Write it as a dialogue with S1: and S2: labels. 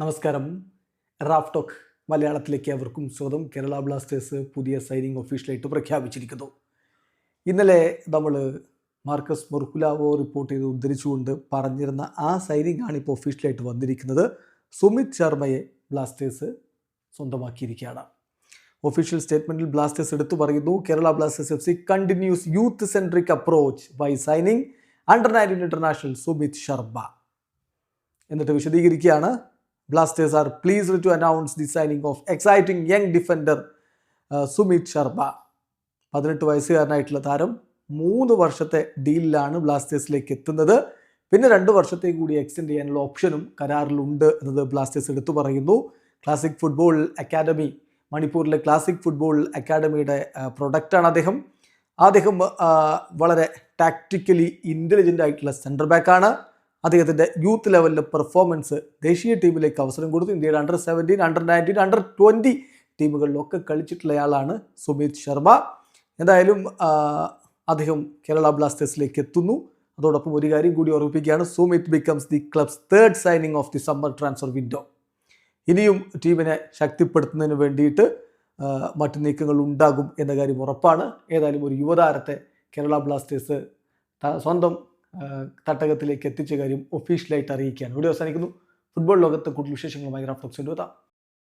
S1: നമസ്കാരം. Raf talk മലയാളത്തിലേക്ക് അവർക്കും സ്വാഗതം. കേരള ബ്ലാസ്റ്റേഴ്സ് പുതിയ സൈനിങ് ഒഫീഷ്യലായിട്ട് പ്രഖ്യാപിച്ചിരിക്കുന്നു. ഇന്നലെ നമ്മൾ മാർക്കസ് മൊർക്കുലാവോ റിപ്പോർട്ട് ചെയ്ത് ഉദ്ധരിച്ചുകൊണ്ട് പറഞ്ഞിരുന്ന ആ സൈനിങ് ആണ് ഇപ്പോൾ ഒഫീഷ്യലായിട്ട് വന്നിരിക്കുന്നത്. സുമിത് ശർമ്മയെ ബ്ലാസ്റ്റേഴ്സ് സ്വന്തമാക്കിയിരിക്കുകയാണ്. ഒഫീഷ്യൽ സ്റ്റേറ്റ്മെന്റിൽ ബ്ലാസ്റ്റേഴ്സ് എടുത്തു പറയുന്നു Kerala Blasters F C continues youth centric approach by signing under nineteen international Sumit Sharma. എന്നിട്ട് വിശദീകരിക്കുകയാണ് Blasters are pleased to announce the signing of exciting young defender Sumit Sharma പതിനെട്ട് വയസ്സുകാരനായിട്ടുള്ള താരം മൂന്ന് വർഷത്തെ ഡീലിലാണ് ബ്ലാസ്റ്റേഴ്സിലേക്ക് എത്തുന്നത്. പിന്നെ രണ്ട് വർഷത്തേക്ക് കൂടി എക്സ്റ്റെൻഡ് ചെയ്യാനുള്ള ഓപ്ഷനും കരാറിലുണ്ട് എന്നത് ബ്ലാസ്റ്റേഴ്സ് എടുത്തു പറയുന്നു. ക്ലാസിക് ഫുട്ബോൾ അക്കാദമി മണിപ്പൂരിലെ ക്ലാസിക് ഫുട്ബോൾ അക്കാദമിയുടെ പ്രൊഡക്റ്റാണ് അദ്ദേഹം. അദ്ദേഹം വളരെ ടാക്റ്റിക്കലി ഇന്റലിജന്റ് ആയിട്ടുള്ള സെന്റർ ബാക്കാണ് അദ്ദേഹത്തിന്റെ യൂത്ത് ലെവലിലെ പെർഫോമൻസ് ദേശീയ ടീമിലേക്ക് അവസരം കൊടുത്തു. ഇന്ത്യയുടെ under seventeen under nineteen under twenty ടീമുകളിലൊക്കെ കളിച്ചിട്ടുള്ളയാളാണ് സുമിത് ശർമ്മ. എന്തായാലും അദ്ദേഹം കേരള ബ്ലാസ്റ്റേഴ്സിലേക്ക് എത്തുന്നു. അതോടൊപ്പം ഒരു കാര്യം കൂടി ഓർമ്മിപ്പിക്കുകയാണ്. Sumit becomes the club's third signing of the summer transfer window ഇനിയും ടീമിനെ ശക്തിപ്പെടുത്തുന്നതിന് വേണ്ടിയിട്ട് മറ്റു നീക്കങ്ങൾ ഉണ്ടാകും എന്ന കാര്യം ഉറപ്പാണ്. ഏതായാലും ഒരു യുവതാരത്തെ കേരള ബ്ലാസ്റ്റേഴ്സ് സ്വന്തം തട്ടകത്തിലേക്ക് എത്തിച്ച കാര്യം ഒഫീഷ്യലായിട്ട് അറിയിക്കുകയാണ് ഇവിടെ അവസാനിക്കുന്നു. ഫുട്ബോൾ ലോകത്ത് കൂടുതൽ വിശേഷങ്ങളുമായി റാഫ്റ്റോക്സ് എത്താം